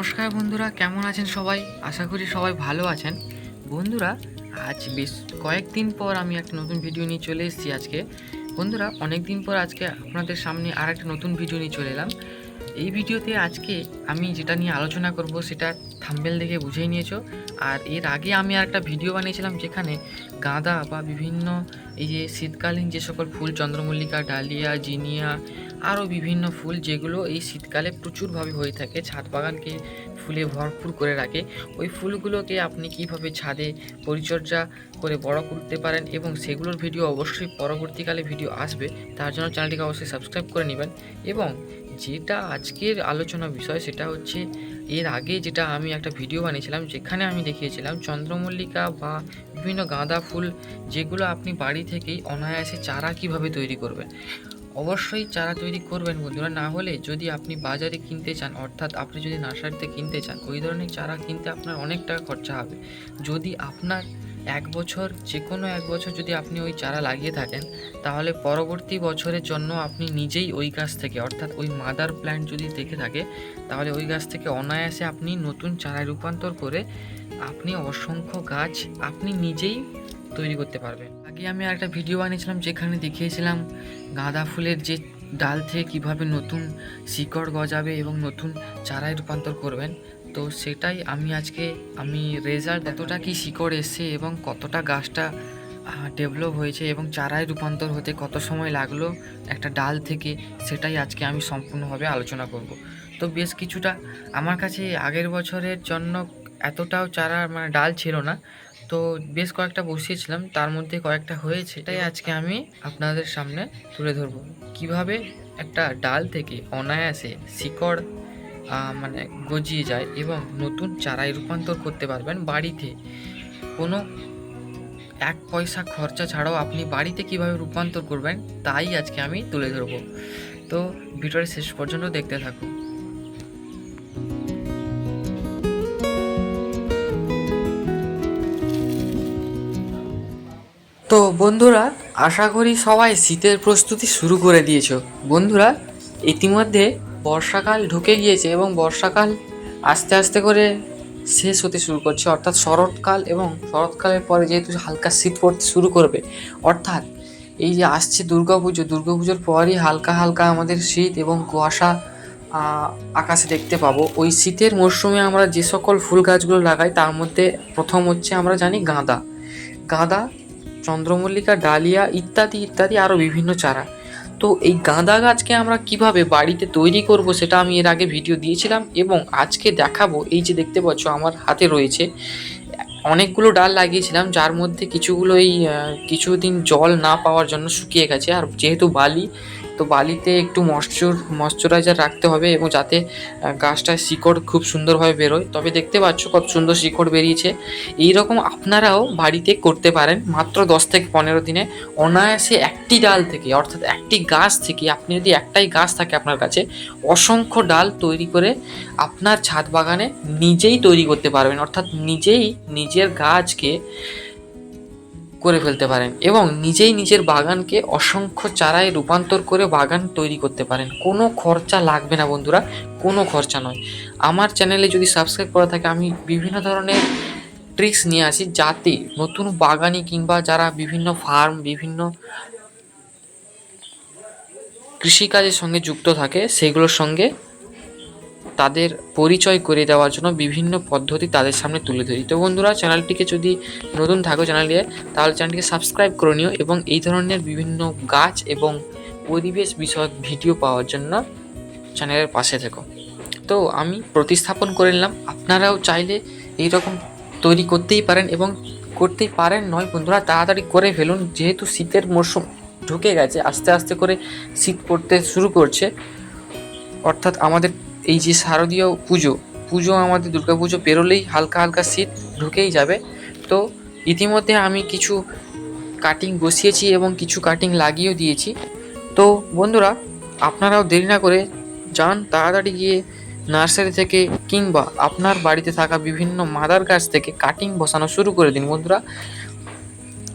নমস্কার বন্ধুরা, কেমন আছেন সবাই? আশা করি সবাই ভালো আছেন। বন্ধুরা, আজ বেশ কয়েকদিন পর আমি একটা নতুন ভিডিও নিয়ে চলে এসেছি আজকে। বন্ধুরা অনেক দিন পর আজকে আপনাদের সামনে আর একটা নতুন ভিডিও নিয়ে চলে এলাম। এই ভিডিওতে আজকে আমি যেটা নিয়ে আলোচনা করব, সেটা থাম্বেল দেখে বুঝেই নিয়েছো। আর এর আগে আমি আর একটা ভিডিও বানিয়েছিলাম, যেখানে গাঁদা বা বিভিন্ন এই যে শীতকালীন যে সকল ফুল, চন্দ্রমল্লিকা, ডালিয়া, জিনিয়া আরও বিভিন্ন ফুল যেগুলো এই শীতকালে প্রচুরভাবে হয়ে থাকে, ছাদ বাগানকে ফুলে ভরপুর করে রাখে। ওই ফুলগুলোকে আপনি কীভাবে ছাদে পরিচর্যা করে বড় করতে পারেন এবং সেগুলোর ভিডিও অবশ্যই পরবর্তীকালে ভিডিও আসবে, তার জন্য চ্যানেলটিকে অবশ্যই সাবস্ক্রাইব করে নেবেন। এবং যেটা আজকের আলোচনা বিষয় সেটা হচ্ছে, এর আগে যেটা আমি একটা ভিডিও বানিয়েছিলাম, যেখানে আমি দেখিয়েছিলাম চন্দ্রমল্লিকা বা বিভিন্ন গাঁদা ফুল যেগুলো আপনি বাড়ি থেকেই অনায়াসে চারা কীভাবে তৈরি করবেন। অবশ্যই চারা তৈরি করবেন বন্ধুরা। না হলে যদি আপনি বাজারে কিনতে চান, অর্থাৎ আপনি যদি নার্সারিতে কিনতে চান, ওই ধরনের চারা কিনতে আপনার অনেক টাকা খরচা হবে। যদি আপনার এক বছর যে কোনো এক বছর যদি আপনি ওই চারা লাগিয়ে থাকেন, তাহলে পরবর্তী বছরের জন্য আপনি নিজেই ওই গাছ থেকে, অর্থাৎ ওই মাদার প্ল্যান্ট যদি থেকে থাকে, তাহলে ওই গাছ থেকে অনায়াসে আপনি নতুন চারায় রূপান্তর করে আপনি অসংখ্য গাছ আপনি নিজেই তৈরি করতে পারবেন আগে আমি একটা ভিডিও বানিয়েছিলাম যেখানে দেখিয়েছিলাম গাঁদা ফুলের যে ডাল থেকে কীভাবে নতুন শিকড় গজাবে এবং নতুন চারায় রূপান্তর করবেন। তো সেটাই আমি আজকে, আমি রেজাল্ট এতটা কি শিকড় এসছে এবং কতটা গাছটা ডেভেলপ হয়েছে এবং চারায় রূপান্তর হতে কত সময় লাগল একটা ডাল থেকে, সেটাই আজকে আমি সম্পূর্ণভাবে আলোচনা করব। তো বেশ কিছুটা আমার কাছে আগের বছরের জন্য এতটাও চারা মানে ডাল ছিল না তো বেশ কয়েকটা বসিয়েছিলাম, তার মধ্যে কয়েকটা হয়েছে। এটাই আজকে আমি আপনাদের সামনে তুলে ধরবো। কীভাবে একটা ডাল থেকে অনায়াসে শিকড় মানে গজিয়ে যায় এবং নতুন চারায় রূপান্তর করতে পারবেন বাড়িতে। কোনো এক পয়সা খরচা ছাড়াও আপনি বাড়িতে কীভাবে রূপান্তর করবেন, তাই আজকে আমি তুলে ধরবো। তো ভিডিওটা শেষ পর্যন্ত দেখতে থাকুন। তো বন্ধুরা, আশা করি সবাই শীতের প্রস্তুতি শুরু করে দিয়েছ। বন্ধুরা, ইতিমধ্যে বর্ষাকাল ঢুকে গিয়েছে এবং বর্ষাকাল আস্তে আস্তে করে শেষ হতে শুরু করছে। অর্থাৎ শরৎকাল এবং শরৎকালের পরে যেহেতু হালকা শীত পড়তে শুরু করবে, অর্থাৎ এই যে আসছে দুর্গাপুজো দুর্গাপুজোর পরই হালকা হালকা আমাদের শীত এবং কুয়াশা আকাশে দেখতে পাবো। ওই শীতের মরশুমে আমরা যে সকল ফুল গাছগুলো লাগাই, তার মধ্যে প্রথম হচ্ছে আমরা জানি গাঁদা। গাঁদা চন্দ্রমল্লিকা, ডালিয়া ইত্যাদি ইত্যাদি আরও বিভিন্ন চারা। তো এই গাঁদা গাছকে আমরা কীভাবে বাড়িতে তৈরি করব সেটা আমি এর আগে ভিডিও দিয়েছিলাম এবং আজকে দেখাবো। এই যে দেখতে পাচ্ছ আমার হাতে রয়েছে অনেকগুলো ডাল লাগিয়েছিলাম, যার মধ্যে কিছুগুলো এই কিছুদিন জল না পাওয়ার জন্য শুকিয়ে গেছে। আর যেহেতু বালি তো বালিতে একটু ময়শ্চার ময়শ্চারাইজার রাখতে হবে এবং যাতে গাছটার শিকড় খুব সুন্দরভাবে বেরোয়। তবে দেখতে পাচ্ছ কত সুন্দর শিকড় বেরিয়েছে। এই রকম আপনারাও বাড়িতে করতে পারেন। মাত্র দশ থেকে পনেরো দিনে অনায়াসে একটি ডাল থেকে, অর্থাৎ একটি গাছ থেকে, আপনি যদি একটাই গাছ থাকে আপনার কাছে, অসংখ্য ডাল তৈরি করে আপনার ছাদ বাগানে নিজেই তৈরি করতে পারবেন। অর্থাৎ নিজেই নিজের গাছকে করে ফেলতে পারেন এবং নিজেই নিজের বাগানকে অসংখ্য চারায় রূপান্তর করে বাগান তৈরি করতে পারেন। কোনো খরচা লাগবে না বন্ধুরা, কোনো খরচা নয়। আমার চ্যানেলে যদি সাবস্ক্রাইব করা থাকে, আমি বিভিন্ন ধরনের ট্রিক্স নিয়ে আসি যাতে নতুন বাগানি কিংবা যারা বিভিন্ন ফার্ম, বিভিন্ন কৃষিকাজের সঙ্গে যুক্ত থাকে, সেগুলোর সঙ্গে তাদের পরিচয় করে দেওয়ার জন্য বিভিন্ন পদ্ধতি তাদের সামনে তুলে ধরি। তো বন্ধুরা, চ্যানেলটিকে যদি নতুন থাকো চ্যানেলে, তাহলে চ্যানেলটিকে সাবস্ক্রাইব করে নিও এবং এই ধরনের বিভিন্ন গাছ এবং পরিবেশ বিষয়ক ভিডিও পাওয়ার জন্য চ্যানেলের পাশে থেকো। তো আমি প্রতিস্থাপন করে নিলাম। আপনারাও চাইলে এই রকম তৈরি করতেই পারেন এবং করতেই পারেন। নয় বন্ধুরা, তাড়াতাড়ি করে ফেলুন। যেহেতু শীতের মরশুম ঢুকে গেছে, আস্তে আস্তে করে শীত পড়তে শুরু করছে। অর্থাৎ আমাদের এই যে শারদীয় পুজো পুজো আমাদের দুর্গা পুজো পেরোলেই হালকা হালকা শীত ঢুকেই যাবে। তো ইতিমধ্যে আমি কিছু কাটিং বসিয়েছি এবং কিছু কাটিং লাগিয়েও দিয়েছি। তো বন্ধুরা, আপনারাও দেরি না করে যান তাড়াতাড়ি গিয়ে নার্সারি থেকে কিংবা আপনার বাড়িতে থাকা বিভিন্ন মাদার গাছ থেকে কাটিং বসানো শুরু করে দিন বন্ধুরা।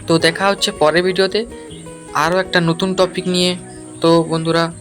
তো দেখা হচ্ছে পরের ভিডিওতে। আরও একটা নতুন টপিক নিয়ে। তো বন্ধুরা